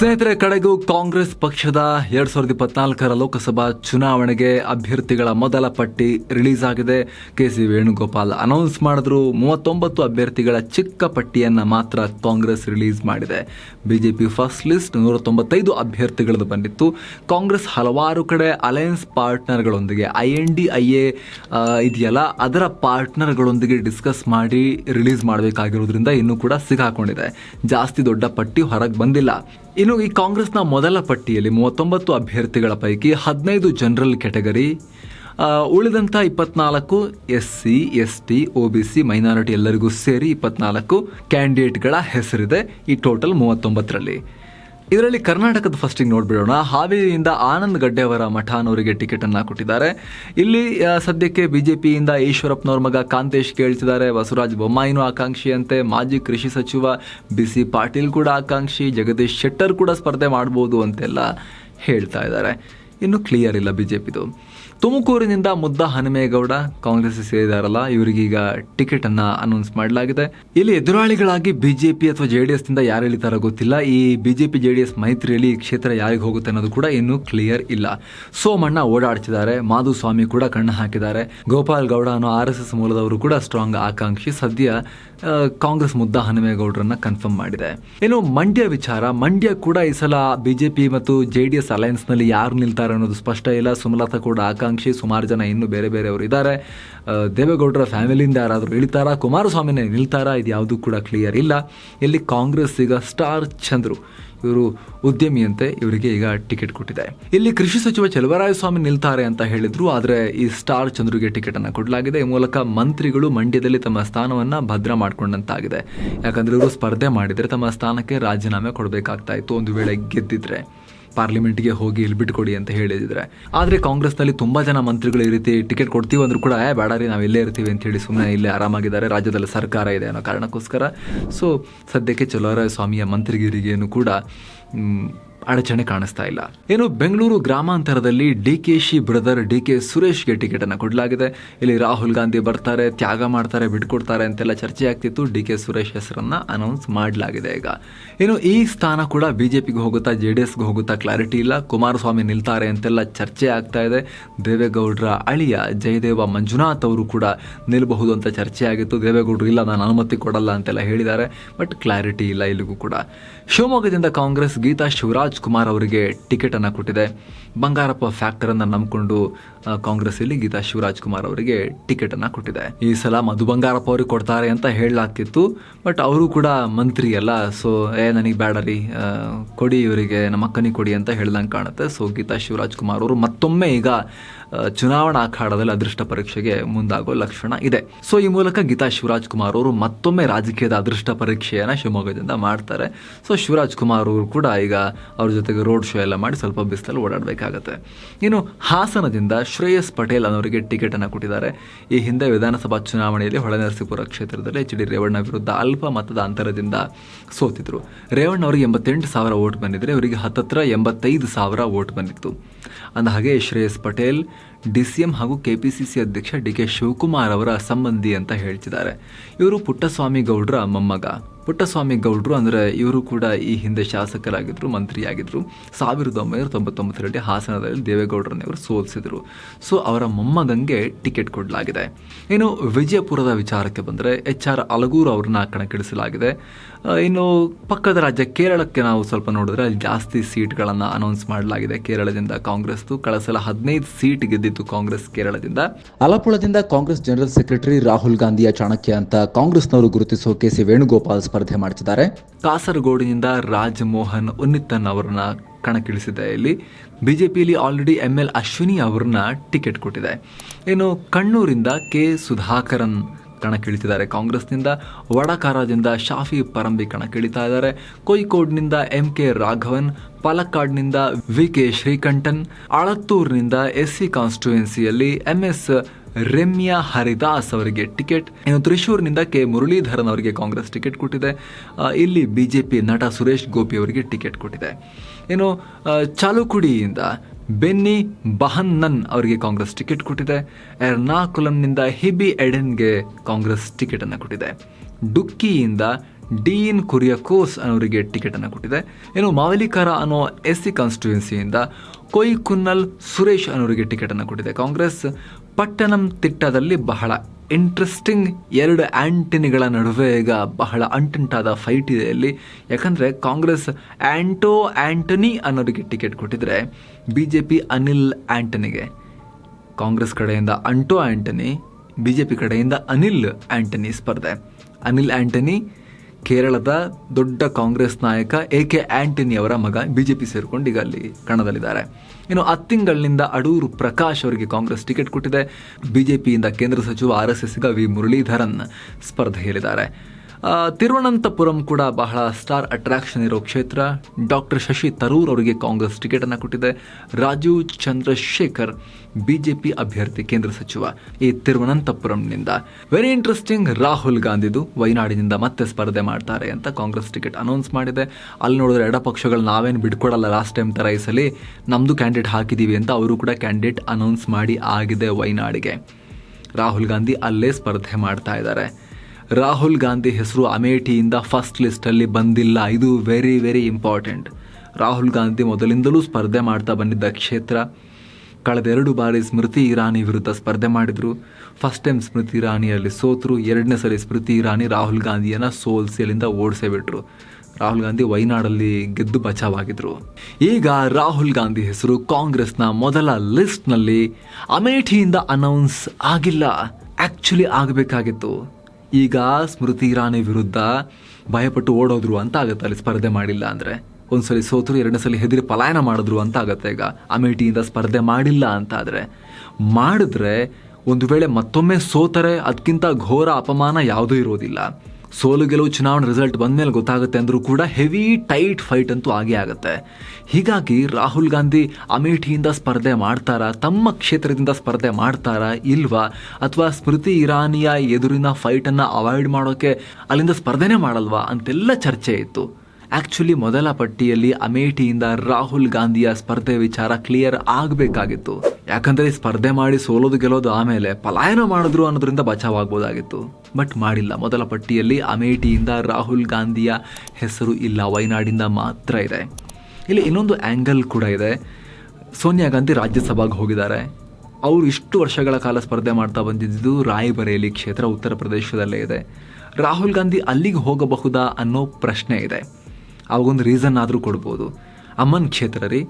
ಸ್ನೇಹಿತರೆ, ಕಡೆಗೂ ಕಾಂಗ್ರೆಸ್ ಪಕ್ಷದ ಎರಡ್ ಸಾವಿರದ ಇಪ್ಪತ್ನಾಲ್ಕರ ಲೋಕಸಭಾ ಚುನಾವಣೆಗೆ ಅಭ್ಯರ್ಥಿಗಳ ಮೊದಲ ಪಟ್ಟಿ ರಿಲೀಸ್ ಆಗಿದೆ. ಕೆ ಸಿ ವೇಣುಗೋಪಾಲ್ ಅನೌನ್ಸ್ ಮಾಡಿದ್ರು, ಮೂವತ್ತೊಂಬತ್ತು ಅಭ್ಯರ್ಥಿಗಳ ಚಿಕ್ಕ ಪಟ್ಟಿಯನ್ನು ಮಾತ್ರ ಕಾಂಗ್ರೆಸ್ ರಿಲೀಸ್ ಮಾಡಿದೆ. ಬಿಜೆಪಿ ಫಸ್ಟ್ ಲಿಸ್ಟ್ ನೂರ ತೊಂಬತ್ತೈದು ಅಭ್ಯರ್ಥಿಗಳದ್ದು ಬಂದಿತ್ತು. ಕಾಂಗ್ರೆಸ್ ಹಲವಾರು ಕಡೆ alliance ಪಾರ್ಟ್ನರ್ಗಳೊಂದಿಗೆ I N D I A ಇದೆಯಲ್ಲ, ಅದರ ಪಾರ್ಟ್ನರ್ಗಳೊಂದಿಗೆ ಡಿಸ್ಕಸ್ ಮಾಡಿ, ರಿಲೀಸ್ ಮಾಡಬೇಕಾಗಿರೋದ್ರಿಂದ ಇನ್ನೂ ಕೂಡ ಸಿಗಾಕೊಂಡಿದೆ. ಜಾಸ್ತಿ ದೊಡ್ಡ ಪಟ್ಟಿ ಹೊರಗೆ ಬಂದಿಲ್ಲ. ಇನ್ನು ಈ ಕಾಂಗ್ರೆಸ್ನ ಮೊದಲ ಪಟ್ಟಿಯಲ್ಲಿ ಮೂವತ್ತೊಂಬತ್ತು ಅಭ್ಯರ್ಥಿಗಳ ಪೈಕಿ ಹದಿನೈದು ಜನರಲ್ ಕ್ಯಾಟಗರಿ ಉಳಿದಂಥ ಇಪ್ಪತ್ನಾಲ್ಕು S C, S T O B C, minority ಎಲ್ಲರಿಗೂ ಸೇರಿ ಇಪ್ಪತ್ನಾಲ್ಕು ಕ್ಯಾಂಡಿಡೇಟ್ಗಳ ಹೆಸರಿದೆ ಈ ಟೋಟಲ್ ಮೂವತ್ತೊಂಬತ್ತರಲ್ಲಿ. ಇದರಲ್ಲಿ ಕರ್ನಾಟಕದ ಫಸ್ಟಿಗೆ ನೋಡ್ಬಿಡೋಣ. ಹಾವೇರಿಯಿಂದ ಆನಂದ್ ಗಡ್ಡೆ ಅವರ ಮಠಾನವರಿಗೆ ಟಿಕೆಟ್ ಅನ್ನ ಕೊಟ್ಟಿದ್ದಾರೆ. ಇಲ್ಲಿ ಸದ್ಯಕ್ಕೆ ಬಿಜೆಪಿಯಿಂದ ಈಶ್ವರಪ್ಪನವ್ರ ಮಗ ಕಾಂತೇಶ್ ಕೇಳ್ತಿದ್ದಾರೆ. ಬಸವರಾಜ ಬೊಮ್ಮಾಯಿನೂ ಆಕಾಂಕ್ಷಿಯಂತೆ. ಮಾಜಿ ಕೃಷಿ ಸಚಿವ ಬಿ ಸಿ ಪಾಟೀಲ್ ಕೂಡ ಆಕಾಂಕ್ಷಿ. ಜಗದೀಶ್ ಶೆಟ್ಟರ್ ಕೂಡ ಸ್ಪರ್ಧೆ ಮಾಡ್ಬೋದು ಅಂತೆಲ್ಲ ಹೇಳ್ತಾ ಇದ್ದಾರೆ. ಇನ್ನು ಕ್ಲಿಯರ್ ಇಲ್ಲ ಬಿಜೆಪಿದು. ತುಮಕೂರಿನಿಂದ ಮುದ್ದ ಹನುಮೇಗೌಡ ಕಾಂಗ್ರೆಸ್ ಸೇರಿದಾರಲ್ಲ ಇವರಿಗೀಗ ಟಿಕೆಟ್ ಅನ್ನ ಅನೌನ್ಸ್ ಮಾಡಲಾಗಿದೆ. ಇಲ್ಲಿ ಎದುರಾಳಿಗಳಾಗಿ ಬಿಜೆಪಿ ಅಥವಾ ಜೆ ಡಿ ಎಸ್ನಿಂದ ಯಾರು ಇಳಿತಾರೋ ಗೊತ್ತಿಲ್ಲ. ಈ ಬಿಜೆಪಿ ಜೆ ಡಿ ಎಸ್ ಮೈತ್ರಿಯಲ್ಲಿ ಈ ಕ್ಷೇತ್ರ ಯಾರಿಗೆ ಹೋಗುತ್ತೆ ಅನ್ನೋದು ಕೂಡ ಇನ್ನೂ ಕ್ಲಿಯರ್ ಇಲ್ಲ. ಸೋಮಣ್ಣ ಓಡಾಡ್ತಿದ್ದಾರೆ, ಮಾಧುಸ್ವಾಮಿ ಕೂಡ ಕಣ್ಣು ಹಾಕಿದ್ದಾರೆ. ಗೋಪಾಲ್ ಗೌಡ ಅನ್ನೋ ಆರ್ ಎಸ್ ಎಸ್ ಮೂಲದವರು ಕೂಡ ಸ್ಟ್ರಾಂಗ್ ಆಕಾಂಕ್ಷಿ. ಸದ್ಯ ಕಾಂಗ್ರೆಸ್ ಮುದ್ದ ಹನುಮೇಗೌಡರನ್ನ ಕನ್ಫರ್ಮ್ ಮಾಡಿದೆ. ಏನು, ಮಂಡ್ಯ ವಿಚಾರ? ಮಂಡ್ಯ ಕೂಡ ಈ ಸಲ ಬಿಜೆಪಿ ಮತ್ತು ಜೆ ಡಿ ಎಸ್ ಅಲಯನ್ಸ್ನಲ್ಲಿ ಯಾರು ನಿಲ್ತಾರೆ ಅನ್ನೋದು ಸ್ಪಷ್ಟ ಇಲ್ಲ. ಸುಮಲತಾ ಕೂಡ ಆಕಾಂಕ್ಷಿ, ಸುಮಾರು ಜನ ಇನ್ನು ಬೇರೆ ಬೇರೆಯವರು ಇದ್ದಾರೆ. ದೇವೇಗೌಡರ ಫ್ಯಾಮಿಲಿಯಿಂದ ಯಾರಾದರೂ ಇಳಿತಾರಾ? ಕುಮಾರಸ್ವಾಮಿನೇ ನಿಲ್ತಾರಾ? ಇದು ಯಾವುದೂ ಕೂಡ ಕ್ಲಿಯರ್ ಇಲ್ಲ. ಇಲ್ಲಿ ಕಾಂಗ್ರೆಸ್ ಈಗ ಸ್ಟಾರ್ ಚಂದ್ರು. ಇವರು ಉದ್ಯಮಿಯಂತೆ ಇವರಿಗೆ ಈಗ ಟಿಕೆಟ್ ಕೊಟ್ಟಿದೆ ಇಲ್ಲಿ ಕೃಷಿ ಸಚಿವ ಚಲುವರಾಯಸ್ವಾಮಿ ನಿಲ್ತಾರೆ ಅಂತ ಹೇಳಿದ್ರು, ಆದರೆ ಈ ಸ್ಟಾರ್ ಚಂದ್ರುಗೆ ಟಿಕೆಟ್ ಅನ್ನು ಕೊಡಲಾಗಿದೆ. ಈ ಮೂಲಕ ಮಂತ್ರಿಗಳು ಮಂಡ್ಯದಲ್ಲಿ ತಮ್ಮ ಸ್ಥಾನವನ್ನ ಭದ್ರ ಮಾಡಿಕೊಂಡಂತಾಗಿದೆ. ಯಾಕಂದ್ರೆ ಇವರು ಸ್ಪರ್ಧೆ ಮಾಡಿದ್ರೆ ತಮ್ಮ ಸ್ಥಾನಕ್ಕೆ ರಾಜೀನಾಮೆ ಕೊಡಬೇಕಾಗ್ತಾ ಇತ್ತು. ಒಂದು ವೇಳೆ ಗೆದ್ದಿದ್ರೆ ಪಾರ್ಲಿಮೆಂಟ್ಗೆ ಹೋಗಿ ಇಲ್ಲಿ ಬಿಟ್ಕೊಡಿ ಅಂತ ಹೇಳಿದ್ರೆ. ಆದರೆ ಕಾಂಗ್ರೆಸ್ನಲ್ಲಿ ತುಂಬಾ ಜನ ಮಂತ್ರಿಗಳು ಈ ರೀತಿ ಟಿಕೆಟ್ ಕೊಡ್ತೀವಿ ಅಂದ್ರೂ ಕೂಡ, ಏ, ಬೇಡ ರೀ, ನಾವು ಇಲ್ಲೇ ಇರ್ತೀವಿ ಅಂತ ಹೇಳಿ ಸುಮ್ಮನೆ ಇಲ್ಲೇ ಆರಾಮಾಗಿದ್ದಾರೆ. ರಾಜ್ಯದಲ್ಲಿ ಸರ್ಕಾರ ಇದೆ ಅನ್ನೋ ಕಾರಣಕ್ಕೋಸ್ಕರ. ಸೊ ಸದ್ಯಕ್ಕೆ ಚಲೋರಾಯ ಸ್ವಾಮಿಯ ಮಂತ್ರಿಗಿರಿಗೇನು ಕೂಡ ಅಡಚಣೆ ಕಾಣಿಸ್ತಾ ಇಲ್ಲ. ಏನು ಬೆಂಗಳೂರು ಗ್ರಾಮಾಂತರದಲ್ಲಿ D K she brother D K ಸುರೇಶ್ಗೆ ಟಿಕೆಟ್ ಅನ್ನು ಕೊಡಲಾಗಿದೆ. ಇಲ್ಲಿ ರಾಹುಲ್ ಗಾಂಧಿ ಬರ್ತಾರೆ, ತ್ಯಾಗ ಮಾಡ್ತಾರೆ, ಬಿಟ್ಕೊಡ್ತಾರೆ ಅಂತೆಲ್ಲ ಚರ್ಚೆ ಆಗ್ತಿತ್ತು. ಡಿ ಕೆ ಸುರೇಶ್ ಹೆಸರನ್ನ ಅನೌನ್ಸ್ ಮಾಡಲಾಗಿದೆ ಈಗ. ಏನು ಈ ಸ್ಥಾನ ಕೂಡ ಬಿಜೆಪಿಗೆ ಹೋಗುತ್ತಾ ಜೆ ಡಿ ಎಸ್ಗೆ ಹೋಗುತ್ತಾ ಕ್ಲಾರಿಟಿ ಇಲ್ಲ. ಕುಮಾರಸ್ವಾಮಿ ನಿಲ್ತಾರೆ ಅಂತೆಲ್ಲ ಚರ್ಚೆ ಆಗ್ತಾ ಇದೆ. ದೇವೇಗೌಡರ ಅಳಿಯ ಜಯದೇವ ಮಂಜುನಾಥ್ ಅವರು ಕೂಡ ನಿಲ್ಲಬಹುದು ಅಂತ ಚರ್ಚೆ ಆಗಿತ್ತು. ದೇವೇಗೌಡರು ಇಲ್ಲ, ನಾನು ಅನುಮತಿ ಕೊಡಲ್ಲ ಅಂತೆಲ್ಲ ಹೇಳಿದ್ದಾರೆ. ಬಟ್ ಕ್ಲಾರಿಟಿ ಇಲ್ಲ ಇಲ್ಲಿಗೂ ಕೂಡ. ಶಿವಮೊಗ್ಗದಿಂದ ಕಾಂಗ್ರೆಸ್ ಗೀತಾ ಶಿವರಾಜ್ ಕುಮಾರ್ ಅವರಿಗೆ ಟಿಕೆಟ್ ಅನ್ನು ಕೊಟ್ಟಿದೆ. ಬಂಗಾರಪ್ಪ ಫ್ಯಾಕ್ಟರ್ ಅನ್ನ ನಂಬಿಕೊಂಡು ಕಾಂಗ್ರೆಸ್ಸಲ್ಲಿ ಗೀತಾ ಶಿವರಾಜ್ ಕುಮಾರ್ ಅವರಿಗೆ ಟಿಕೆಟ್ ಅನ್ನ ಕೊಟ್ಟಿದೆ ಈ ಸಲ ಮಧು ಬಂಗಾರಪ್ಪ ಅವ್ರಿಗೆ ಕೊಡ್ತಾರೆ ಅಂತ ಹೇಳಲಾಗ್ತಿತ್ತು ಬಟ್ ಅವರು ಕೂಡ ಮಂತ್ರಿ ಅಲ್ಲ ಸೊ ಏ, ನನಗೆ ಬೇಡ ರೀ ಕೊಡಿ ಇವರಿಗೆ, ನಮ್ಮ ಅಕ್ಕನಿಗೆ ಕೊಡಿ ಅಂತ ಹೇಳ್ದಂಗೆ ಕಾಣುತ್ತೆ. ಸೊ ಗೀತಾ ಶಿವರಾಜ್ ಕುಮಾರ್ ಅವರು ಮತ್ತೊಮ್ಮೆ ಈಗ ಚುನಾವಣಾ ಅಖಾಡದಲ್ಲಿ ಅದೃಷ್ಟ ಪರೀಕ್ಷೆಗೆ ಮುಂದಾಗೋ ಲಕ್ಷಣ ಇದೆ. ಸೊ ಈ ಮೂಲಕ ಗೀತಾ ಶಿವರಾಜ್ ಕುಮಾರ್ ಅವರು ಮತ್ತೊಮ್ಮೆ ರಾಜಕೀಯದ ಅದೃಷ್ಟ ಪರೀಕ್ಷೆಯನ್ನ ಶಿವಮೊಗ್ಗದಿಂದ ಮಾಡ್ತಾರೆ. ಸೊ ಶಿವರಾಜ್ ಕುಮಾರ್ ಅವರು ಕೂಡ ಈಗ ಅವ್ರ ಜೊತೆಗೆ ರೋಡ್ ಶೋ ಎಲ್ಲ ಮಾಡಿ ಸ್ವಲ್ಪ ಬಿಸಿಲಲ್ಲಿ ಓಡಾಡಬೇಕಾಗತ್ತೆ ಇನ್ನು ಹಾಸನದಿಂದ ಶ್ರೇಯಸ್ ಪಟೇಲ್ ಅನ್ನೋರಿಗೆ ಟಿಕೆಟನ್ನು ಕೊಟ್ಟಿದ್ದಾರೆ. ಈ ಹಿಂದೆ ವಿಧಾನಸಭಾ ಚುನಾವಣೆಯಲ್ಲಿ ಹೊಳೆನರಸೀಪುರ ಕ್ಷೇತ್ರದಲ್ಲಿ ಎಚ್ ಡಿ ರೇವಣ್ಣ ವಿರುದ್ಧ ಅಲ್ಪ ಮತದ ಅಂತರದಿಂದ ಸೋತಿದ್ರು. ರೇವಣ್ಣ ಅವರಿಗೆ ಎಂಬತ್ತೆಂಟು ಸಾವಿರ ವೋಟ್ ಬಂದಿದ್ರೆ ಇವರಿಗೆ ಹತ್ತತ್ರ ಎಂಬತ್ತೈದು ಸಾವಿರ ವೋಟ್ ಬಂದಿತ್ತು. ಅಂದ ಹಾಗೆ Shreyas Patel, D C M ಹಾಗೂ ಕೆ ಪಿ ಸಿ ಸಿ ಅಧ್ಯಕ್ಷ ಡಿ ಕೆ ಶಿವಕುಮಾರ್ ಅವರ ಸಂಬಂಧಿ ಅಂತ ಹೇಳ್ತಿದ್ದಾರೆ. ಇವರು ಪುಟ್ಟಸ್ವಾಮಿ ಗೌಡ್ರ ಮೊಮ್ಮಗ. ಪುಟ್ಟಸ್ವಾಮಿ ಗೌಡ್ರು ಅಂದರೆ ಇವರು ಕೂಡ ಈ ಹಿಂದೆ ಶಾಸಕರಾಗಿದ್ದರು ಮಂತ್ರಿಯಾಗಿದ್ದರು ಸಾವಿರದ ಒಂಬೈನೂರ ತೊಂಬತ್ತೊಂಬತ್ತರಲ್ಲಿ ಹಾಸನದಲ್ಲಿ ದೇವೇಗೌಡರನ್ನು ಇವರು ಸೋಲಿಸಿದರು. ಸೊ ಅವರ ಮೊಮ್ಮಗಂಗೆ ಟಿಕೆಟ್ ಕೊಡಲಾಗಿದೆ. ಇನ್ನು ವಿಜಯಪುರದ ವಿಚಾರಕ್ಕೆ ಬಂದರೆ ಎಚ್ ಆರ್ ಅಲಗೂರು ಅವ್ರನ್ನ ಕಣಕ್ಕಿಳಿಸಲಾಗಿದೆ. ಇನ್ನು ಪಕ್ಕದ ರಾಜ್ಯ ಕೇರಳಕ್ಕೆ ನಾವು ಸ್ವಲ್ಪ ನೋಡಿದ್ರೆ ಅಲ್ಲಿ ಜಾಸ್ತಿ ಸೀಟ್ಗಳನ್ನು ಅನೌನ್ಸ್ ಮಾಡಲಾಗಿದೆ ಕೇರಳದಿಂದ ಕಾಂಗ್ರೆಸ್ದು. ಕಳಸಲ ಸಲ ಹದಿನೈದು ಸೀಟ್ ಗೆದ್ದಿತ್ತು ಕಾಂಗ್ರೆಸ್ ಕೇರಳದಿಂದ. ಅಲಪುಳದಿಂದ ಕಾಂಗ್ರೆಸ್ ಜನರಲ್ ಸೆಕ್ರೆಟರಿ ರಾಹುಲ್ ಗಾಂಧಿಯ ಚಾಣಕ್ಯ ಅಂತ ಕಾಂಗ್ರೆಸ್ನವರು ಗುರುತಿಸುವ ಕೆ ಸಿ ವೇಣುಗೋಪಾಲ್ ಸ್ಪರ್ಧೆ ಮಾಡ್ತಿದ್ದಾರೆ. ಕಾಸರಗೋಡಿನಿಂದ ರಾಜಮೋಹನ್ ಉನ್ನಿತನ್ ಅವರನ್ನ ಕಣಕ್ಕಿಳಿಸಿದೆ. ಇಲ್ಲಿ ಬಿಜೆಪಿಯಲ್ಲಿ ಆಲ್ರೆಡಿ ಎಂ ಎಲ್ ಅಶ್ವಿನಿ ಅವ್ರನ್ನ ಟಿಕೆಟ್ ಕೊಟ್ಟಿದೆ. ಇನ್ನು ಕಣ್ಣೂರಿಂದ ಕೆ ಸುಧಾಕರನ್ ಕಣಕ್ಕಿಳಿತಿದ್ದಾರೆ. ಕಾಂಗ್ರೆಸ್ನಿಂದ ವಡಕಾರದಿಂದ ಶಾಫಿ ಪರಂಬಿ ಕಣಕ್ಕಿಳಿತಾ ಇದ್ದಾರೆ. ಕೊಯ್ಕೋಡ್ನಿಂದ ಎಂ ಕೆ ರಾಘವನ್, ಪಾಲಕ್ಕಾಡ್ನಿಂದ ವಿ ಕೆ ಶ್ರೀಕಂಠನ್, ಆಳತ್ತೂರಿನಿಂದ ಎಸ್ ಸಿ ಕಾನ್ಸ್ಟಿಟ್ಯೂಯೆನ್ಸಿಯಲ್ಲಿ ಎಂ ಎಸ್ ರೆಮ್ಯಾ ಹರಿದಾಸ್ ಅವರಿಗೆ ಟಿಕೆಟ್. ಇನ್ನು ತ್ರಿಶೂರ್ನಿಂದ ಕೆ. ಮುರಳೀಧರನ್ ಅವರಿಗೆ ಕಾಂಗ್ರೆಸ್ ಟಿಕೆಟ್ ಕೊಟ್ಟಿದೆ. ಇಲ್ಲಿ ಬಿ ಜೆ ಪಿ ನಟ ಸುರೇಶ್ ಗೋಪಿ ಅವರಿಗೆ ಟಿಕೆಟ್ ಕೊಟ್ಟಿದೆ. ಇನ್ನು ಚಾಲುಕುಡಿಯಿಂದ ಬೆನ್ನಿ ಬಹನ್ನನ್ ಅವರಿಗೆ ಕಾಂಗ್ರೆಸ್ ಟಿಕೆಟ್ ಕೊಟ್ಟಿದೆ. ಎರ್ನಾಕುಲಂನಿಂದ ಹಿಬಿ ಎಡೆನ್ಗೆ ಕಾಂಗ್ರೆಸ್ ಟಿಕೆಟನ್ನು ಕೊಟ್ಟಿದೆ. ಡುಕ್ಕಿಯಿಂದ ಡೀನ್ ಕುರಿಯಕೋಸ್ ಅನ್ನೋರಿಗೆ ಟಿಕೆಟನ್ನು ಕೊಟ್ಟಿದೆ. ಇನ್ನು, ಮಾವಲಿಕರ ಅನ್ನೋ ಎಸ್ ಸಿ ಕಾನ್ಸ್ಟಿಟ್ಯೂನ್ಸಿಯಿಂದ ಕೊಯ್ಕುನ್ನಲ್ ಸುರೇಶ್ ಅನ್ನೋರಿಗೆ ಟಿಕೆಟನ್ನು ಕೊಟ್ಟಿದೆ. ಕಾಂಗ್ರೆಸ್ ಪಟ್ಟಣಂ ತಿಟ್ಟದಲ್ಲಿ ಬಹಳ ಇಂಟ್ರೆಸ್ಟಿಂಗ್ ಎರಡು ಆ್ಯಂಟನಿಗಳ ನಡುವೆ ಈಗ ಬಹಳ ಅಂಟಂಟಾದ ಫೈಟ್ ಇದೆ ಅಲ್ಲಿ ಯಾಕಂದರೆ ಕಾಂಗ್ರೆಸ್ ಆ್ಯಂಟೋ ಆಂಟನಿ ಅನ್ನೋರಿಗೆ ಟಿಕೆಟ್ ಕೊಟ್ಟಿದ್ರೆ ಬಿ ಜೆ ಪಿ ಅನಿಲ್ ಆ್ಯಂಟನಿಗೆ ಕಾಂಗ್ರೆಸ್ ಕಡೆಯಿಂದ Anto Antony B J P ಕಡೆಯಿಂದ ಅನಿಲ್ ಆಂಟನಿ ಸ್ಪರ್ಧೆ. ಅನಿಲ್ ಆಂಟನಿ ಕೇರಳದ ದೊಡ್ಡ ಕಾಂಗ್ರೆಸ್ ನಾಯಕ ಎ ಕೆ ಆಂಟನಿ ಅವರ ಮಗ ಬಿಜೆಪಿ ಸೇರಿಕೊಂಡು ಈಗ ಅಲ್ಲಿ ಕಣದಲ್ಲಿದ್ದಾರೆ. ಇನ್ನು ಅತ್ತಿಂಗಳಿನಿಂದ ಅಡೂರು ಪ್ರಕಾಶ್ ಅವರಿಗೆ ಕಾಂಗ್ರೆಸ್ ಟಿಕೆಟ್ ಕೊಟ್ಟಿದೆ. ಬಿಜೆಪಿಯಿಂದ ಕೇಂದ್ರ ಸಚಿವ ಆರ್ ಎಸ್ ಎಸ್ಗ ವಿ ಮುರಳೀಧರನ್ ಸ್ಪರ್ಧೆಯಲ್ಲಿದ್ದಾರೆ. ತಿರುವನಂತಪುರಂ ಕೂಡ ಬಹಳ ಸ್ಟಾರ್ ಅಟ್ರಾಕ್ಷನ್ ಇರೋ ಕ್ಷೇತ್ರ. ಡಾಕ್ಟರ್ ಶಶಿ ತರೂರ್ ಅವರಿಗೆ ಕಾಂಗ್ರೆಸ್ ಟಿಕೆಟನ್ನು ಕೊಟ್ಟಿದೆ. ರಾಜೀವ್ ಚಂದ್ರಶೇಖರ್, ಬಿಜೆಪಿ ಅಭ್ಯರ್ಥಿ ಕೇಂದ್ರ ಸಚಿವ ಈ ತಿರುವನಂತಪುರಂನಿಂದ. ವೆರಿ ಇಂಟ್ರೆಸ್ಟಿಂಗ್ ರಾಹುಲ್ ಗಾಂಧಿದು ವೈನಾಡಿನಿಂದ ಮತ್ತೆ ಸ್ಪರ್ಧೆ ಮಾಡ್ತಾರೆ ಅಂತ ಕಾಂಗ್ರೆಸ್ ಟಿಕೆಟ್ ಅನೌನ್ಸ್ ಮಾಡಿದೆ. ಅಲ್ಲಿ ನೋಡಿದ್ರೆ ಎಡಪಕ್ಷಗಳು ನಾವೇನು ಬಿಟ್ಕೊಡಲ್ಲ ಲಾಸ್ಟ್ ಟೈಮ್ ಸಲ ನಮ್ಮದು ಕ್ಯಾಂಡಿಡೇಟ್ ಹಾಕಿದ್ದೀವಿ ಅಂತ ಅವರು ಕೂಡ ಕ್ಯಾಂಡಿಡೇಟ್ ಅನೌನ್ಸ್ ಮಾಡಿ ಆಗಿದೆ ವೈನಾಡಿಗೆ. ರಾಹುಲ್ ಗಾಂಧಿ ಅಲ್ಲೇ ಸ್ಪರ್ಧೆ ಮಾಡ್ತಾ ಇದ್ದಾರೆ. ರಾಹುಲ್ ಗಾಂಧಿ ಹೆಸರು ಅಮೇಠಿಯಿಂದ ಫಸ್ಟ್ ಲಿಸ್ಟಲ್ಲಿ ಬಂದಿಲ್ಲ. ಇದು very very important Rahul Gandhi ಮೊದಲಿಂದಲೂ ಸ್ಪರ್ಧೆ ಮಾಡ್ತಾ ಬಂದಿದ್ದ ಕ್ಷೇತ್ರ. ಕಳೆದೆರಡು ಬಾರಿ ಸ್ಮೃತಿ ಇರಾನಿ ವಿರುದ್ಧ ಸ್ಪರ್ಧೆ ಮಾಡಿದರು. ಫಸ್ಟ್ ಟೈಮ್ ಸ್ಮೃತಿ ಇರಾನಿಯಲ್ಲಿ ಸೋತರು. ಎರಡನೇ ಸರಿ ಸ್ಮೃತಿ ಇರಾನಿ ರಾಹುಲ್ ಗಾಂಧಿಯನ್ನು ಸೋಲ್ಸಿ ಅಲ್ಲಿಂದ ಓಡಿಸೇ ಬಿಟ್ರು ರಾಹುಲ್ ಗಾಂಧಿ ವೈನಾಡಲ್ಲಿ ಗೆದ್ದು ಬಚಾವಾಗಿದ್ರು. ಈಗ ರಾಹುಲ್ ಗಾಂಧಿ ಹೆಸರು ಕಾಂಗ್ರೆಸ್ನ ಮೊದಲ ಲಿಸ್ಟ್ನಲ್ಲಿ ಅಮೇಠಿಯಿಂದ ಅನೌನ್ಸ್ ಆಗಿಲ್ಲ. ಆ್ಯಕ್ಚುಲಿ ಆಗಬೇಕಾಗಿತ್ತು. ಈಗ ಸ್ಮೃತಿ ಇರಾನಿ ವಿರುದ್ಧ ಭಯಪಟ್ಟು ಓಡೋದ್ರು ಅಂತ ಆಗುತ್ತೆ, ಅಲ್ಲಿ ಸ್ಪರ್ಧೆ ಮಾಡಿಲ್ಲ ಅಂದರೆ. ಒಂದ್ಸಲಿ ಸೋತರು, ಎರಡನೇ ಸಲ ಹೆದರಿ ಪಲಾಯನ ಮಾಡಿದ್ರು ಅಂತ ಆಗುತ್ತೆ ಈಗ. ಅಮೇಠಿಯಿಂದ ಸ್ಪರ್ಧೆ ಮಾಡಿಲ್ಲ ಅಂತ ಆದರೆ ಮಾಡಿದ್ರೆ ಒಂದು ವೇಳೆ ಮತ್ತೊಮ್ಮೆ ಸೋತರೆ ಅದಕ್ಕಿಂತ ಘೋರ ಅಪಮಾನ ಯಾವುದೂ ಇರೋದಿಲ್ಲ. ಸೋಲು ಗೆಲುವು ಚುನಾವಣೆ ರಿಸಲ್ಟ್ ಬಂದಮೇಲೆ ಗೊತ್ತಾಗುತ್ತೆ ಅಂದರೂ ಕೂಡ ಹೆವಿ ಟೈಟ್ ಫೈಟ್ ಅಂತೂ ಆಗೇ ಆಗುತ್ತೆ. ಹೀಗಾಗಿ ರಾಹುಲ್ ಗಾಂಧಿ ಅಮೇಠಿಯಿಂದ ಸ್ಪರ್ಧೆ ಮಾಡ್ತಾರಾ, ತಮ್ಮ ಕ್ಷೇತ್ರದಿಂದ ಸ್ಪರ್ಧೆ ಮಾಡ್ತಾರಾ ಇಲ್ವಾ? ಅಥವಾ ಸ್ಮೃತಿ ಇರಾನಿಯ ಎದುರಿನ ಫೈಟನ್ನು ಅವಾಯ್ಡ್ ಮಾಡೋಕ್ಕೆ ಅಲ್ಲಿಂದ ಸ್ಪರ್ಧೆನೇ ಮಾಡಲ್ವಾ ಅಂತೆಲ್ಲ ಚರ್ಚೆ ಇತ್ತು. ಆಕ್ಚುಲಿ ಮೊದಲ ಪಟ್ಟಿಯಲ್ಲಿ ಅಮೇಠಿಯಿಂದ ರಾಹುಲ್ ಗಾಂಧಿಯ ಸ್ಪರ್ಧೆ ವಿಚಾರ ಕ್ಲಿಯರ್ ಆಗಬೇಕಾಗಿತ್ತು. ಯಾಕಂದರೆ ಸ್ಪರ್ಧೆ ಮಾಡಿ ಸೋಲೋದು ಗೆಲ್ಲೋದು ಆಮೇಲೆ ಪಲಾಯನ ಮಾಡಿದ್ರು ಅನ್ನೋದ್ರಿಂದ ಬಚಾವಾಗ್ಬೋದಾಗಿತ್ತು. ಬಟ್ ಮಾಡಿಲ್ಲ. ಮೊದಲ ಪಟ್ಟಿಯಲ್ಲಿ ಅಮೇಠಿಯಿಂದ ರಾಹುಲ್ ಗಾಂಧಿಯ ಹೆಸರು ಇಲ್ಲ. ವೈನಾಡಿಂದ ಮಾತ್ರ ಇದೆ. ಇಲ್ಲಿ ಇನ್ನೊಂದು ಆ್ಯಂಗಲ್ ಕೂಡ ಇದೆ. ಸೋನಿಯಾ ಗಾಂಧಿ ರಾಜ್ಯಸಭೆಗೆ ಹೋಗಿದ್ದಾರೆ. ಅವರು ಇಷ್ಟು ವರ್ಷಗಳ ಕಾಲ ಸ್ಪರ್ಧೆ ಮಾಡ್ತಾ ಬಂದಿದ್ದು ರಾಯ್ಬರೇಲಿ ಕ್ಷೇತ್ರ ಉತ್ತರ ಪ್ರದೇಶದಲ್ಲೇ ಇದೆ. ರಾಹುಲ್ ಗಾಂಧಿ ಅಲ್ಲಿಗೆ ಹೋಗಬಹುದಾ ಅನ್ನೋ ಪ್ರಶ್ನೆ ಇದೆ. ಅವಾಗೊಂದು ರೀಸನ್ ಆದರೂ ಕೊಡ್ಬೋದು. ಅಮ್ಮನ ಕ್ಷೇತ್ರ ರೀ,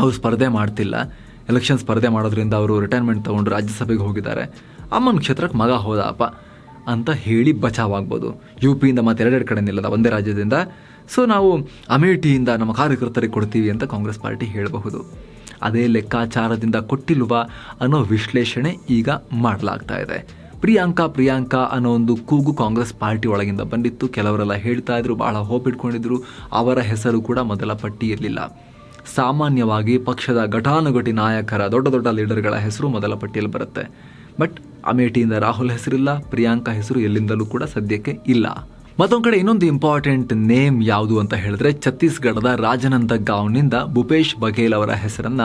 ಅವ್ರು ಸ್ಪರ್ಧೆ ಮಾಡ್ತಿಲ್ಲ. ಎಲೆಕ್ಷನ್ ಸ್ಪರ್ಧೆ ಮಾಡೋದ್ರಿಂದ ಅವರು ರಿಟೈರ್ಮೆಂಟ್ ತೊಗೊಂಡು ರಾಜ್ಯಸಭೆಗೆ ಹೋಗಿದ್ದಾರೆ. ಅಮ್ಮನ ಕ್ಷೇತ್ರಕ್ಕೆ ಮಗ ಹೋದಪ್ಪ ಅಂತ ಹೇಳಿ ಬಚಾವಾಗ್ಬೋದು. ಯು ಪಿಯಿಂದ ಮತ್ತೆ ಎರಡೆರಡು ಕಡೆ ನಿಲ್ಲದ ಒಂದೇ ರಾಜ್ಯದಿಂದ. ಸೊ ನಾವು ಅಮೇಠಿಯಿಂದ ನಮ್ಮ ಕಾರ್ಯಕರ್ತರಿಗೆ ಕೊಡ್ತೀವಿ ಅಂತ ಕಾಂಗ್ರೆಸ್ ಪಾರ್ಟಿ ಹೇಳಬಹುದು. ಅದೇ ಲೆಕ್ಕಾಚಾರದಿಂದ ಕೊಟ್ಟಿಲ್ವಾ ಅನ್ನೋ ವಿಶ್ಲೇಷಣೆ ಈಗ ಮಾಡಲಾಗ್ತಾ ಇದೆ. ಪ್ರಿಯಾಂಕಾ ಪ್ರಿಯಾಂಕಾ ಅನ್ನೋ ಒಂದು ಕೂಗು ಕಾಂಗ್ರೆಸ್ ಪಾರ್ಟಿ ಒಳಗಿಂದ ಬಂದಿತ್ತು. ಕೆಲವರೆಲ್ಲ ಹೇಳ್ತಾ ಇದ್ರು, ಬಹಳ ಹೋಪ್ ಇಟ್ಕೊಂಡಿದ್ರು ಅವರ ಹೆಸರು ಕೂಡ ಮೊದಲ ಪಟ್ಟಿಯಲ್ಲಿಲ್ಲ ಸಾಮಾನ್ಯವಾಗಿ ಪಕ್ಷದ ಘಟಾನುಘಟಿ ನಾಯಕರ, ದೊಡ್ಡ ದೊಡ್ಡ ಲೀಡರ್ಗಳ ಹೆಸರು ಮೊದಲ ಪಟ್ಟಿಯಲ್ಲಿ ಬರುತ್ತೆ. ಬಟ್ ಅಮೇಠಿಯಿಂದ ರಾಹುಲ್ ಹೆಸರಿಲ್ಲ, ಪ್ರಿಯಾಂಕಾ ಹೆಸರು ಎಲ್ಲಿಂದಲೂ ಕೂಡ ಸದ್ಯಕ್ಕೆ ಇಲ್ಲ. ಮತ್ತೊಂದು ಕಡೆ ಇನ್ನೊಂದು ಇಂಪಾರ್ಟೆಂಟ್ ನೇಮ್ ಯಾವುದು ಅಂತ ಹೇಳಿದ್ರೆ, ಛತ್ತೀಸ್ಗಢದ ರಾಜನಂದ ಗಾವ್ನಿಂದ ಭೂಪೇಶ್ ಬಘೇಲ್ ಅವರ ಹೆಸರನ್ನ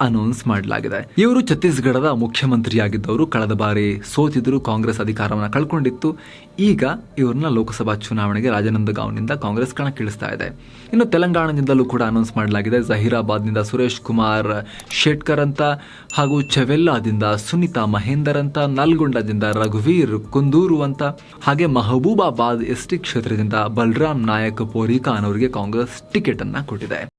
ಅನೌನ್ಸ್ ಮಾಡಲಾಗಿದೆ. ಇವರು ಛತ್ತೀಸ್ಗಢದ ಮುಖ್ಯಮಂತ್ರಿಯಾಗಿದ್ದವರು ಕಳೆದ ಬಾರಿ ಸೋತಿದ್ರು, ಕಾಂಗ್ರೆಸ್ ಅಧಿಕಾರವನ್ನು ಕಳ್ಕೊಂಡಿತ್ತು. ಈಗ ಇವ್ರನ್ನ ಲೋಕಸಭಾ ಚುನಾವಣೆಗೆ ರಾಜನಂದಗಾಂವ್ನಿಂದ ಕಾಂಗ್ರೆಸ್ ಕಣಕ್ಕಿಳಿಸ್ತಾ ಇದೆ. ಇನ್ನು ತೆಲಂಗಾಣದಿಂದಲೂ ಕೂಡ ಅನೌನ್ಸ್ ಮಾಡಲಾಗಿದೆ. ಜಹೀರಾಬಾದ್ನಿಂದ ಸುರೇಶ್ ಕುಮಾರ್, ಶೇಟ್ಕರ್ ಅಂತ ಹಾಗೂ ಚೆವೆಲ್ಲಾದಿಂದ ಸುನಿತಾ ಮಹೇಂದರ್ ಅಂತ, ನಲ್ಗೊಂಡದಿಂದ ರಘುವೀರ್ ಕುಂದೂರು ಅಂತ, ಹಾಗೆ ಮಹಬೂಬಾಬಾದ್ ಎಸ್ಟಿ ಕ್ಷೇತ್ರದಿಂದ ಬಲರಾಮ್ ನಾಯಕ್ ಪೋರಿಕಾನ್ ಅವರಿಗೆ ಕಾಂಗ್ರೆಸ್ ಟಿಕೆಟ್ ಅನ್ನ ಕೊಟ್ಟಿದೆ.